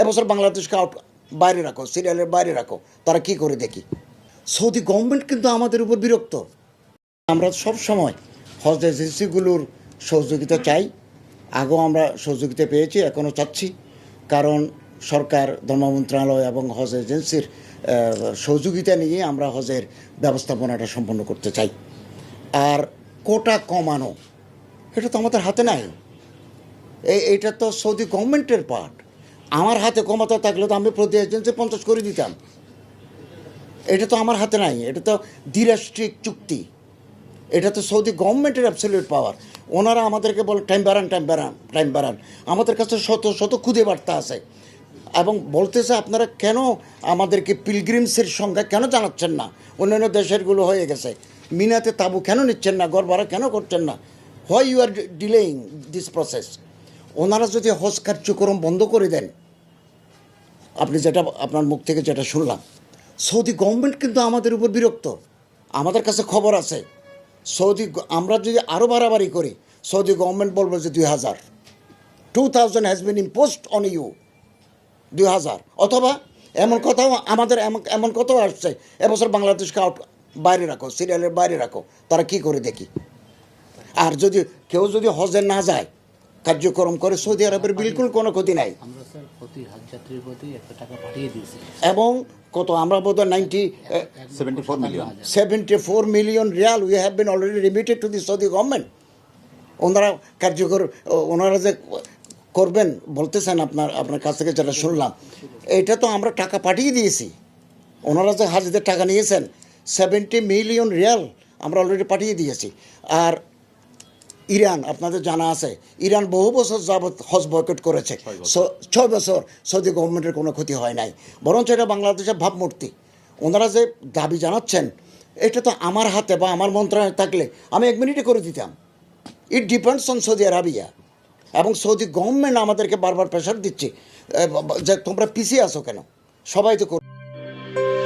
এবছর বাংলাদেশকে আউট বাইরে রাখো, সিরিয়ালের বাইরে রাখো, তারা কি করে দেখি? সৌদি গভর্নমেন্ট কিন্তু আমাদের উপর বিরক্ত। আমরা সব সময় হজ এজেন্সিগুলোর সহযোগিতা চাই। আগেও আমরা সহযোগিতা পেয়েছি, এখনও চাচ্ছি। কারণ সরকার, ধর্ম মন্ত্রণালয় এবং হজ এজেন্সির সহযোগিতা নিয়ে আমরা হজের ব্যবস্থাপনাটা সম্পন্ন করতে চাই। আর কোটা কমানো, এটা তো আমাদের হাতে নাই। এই এটা তো সৌদি গভর্নমেন্টের পার্ট আমার হাতে ক্ষমতা থাকলে তো আমি প্রতি এজেন্সি পঞ্চাশ করে দিতাম। এটা তো আমার হাতে নাই, এটা তো দ্বিরাষ্ট্রিক চুক্তি। এটা তো সৌদি গভর্নমেন্টের অ্যাবসলিউট পাওয়ার ওনারা আমাদেরকে বলে, টাইম বাড়ান টাইম বাড়ান টাইম বাড়ান। আমাদের কাছে শত শত খুদে বার্তা আছে। এবং বলতেছে, আপনারা কেন আমাদেরকে পিলগ্রিমসের সংখ্যা কেন জানাচ্ছেন না? অন্যান্য দেশেরগুলো হয়ে গেছে। মিনাতে তাবু কেন নিচ্ছেন না? গড় ভাড়া কেন করছেন না? Why you are delaying this process ওনারা যদি হজ কার্যক্রম বন্ধ করে দেন আপনি যেটা, আপনার মুখ থেকে যেটা শুনলাম। সৌদি গভর্নমেন্ট কিন্তু আমাদের উপর বিরক্ত। আমাদের কাছে খবর আছে। সৌদি, আমরা যদি আরও বাড়াবাড়ি করি, সৌদি গভর্নমেন্ট বলবে যে দুই হাজার। Two thousand has been imposed on you দুই হাজার। অথবা এমন কথাও আমাদের এমন এমন কথাও আসছে। এবছর বাংলাদেশকে আউট বাইরে রাখো, সিরিয়ালের বাইরে রাখো। তারা কি করে দেখি? আর যদি, কেউ যদি হজে না যায় কার্যক্রম করে সৌদি আরবের বিলকুল কোনো ক্ষতি নাই। এবং কত? আমরা বোধহয় ninety seventy four million seventy four million riyal we have been already remitted to the Saudi government ওনারা কার্যকর ওনারা যে করবেন বলতেছেন আপনার আপনার কাছ থেকে যেটা শুনলাম। এটা তো আমরা টাকা পাঠিয়ে দিয়েছি। ওনারা যে হাজিদের টাকা নিয়েছেন সেভেন্টি মিলিয়ন রিয়াল আমরা অলরেডি পাঠিয়ে দিয়েছি। আর ইরান আপনাদের জানা আছে ইরান বহু বছর যাবৎ হজ বয়কট করেছে। ছয় বছর। সৌদি গভর্নমেন্টের কোনো ক্ষতি হয় নাই। বরঞ্চ এটা বাংলাদেশের ভাবমূর্তি। ওনারা যে দাবি জানাচ্ছেন এটা তো আমার হাতে বা আমার মন্ত্রণালয়ে থাকলে আমি এক মিনিটে করে দিতাম। It depends on Saudi Arabia এবং সৌদি গভর্নমেন্ট আমাদেরকে বারবার প্রেশার দিচ্ছে। যে তোমরা পিছিয়ে আসো কেন? সবাই তো কর-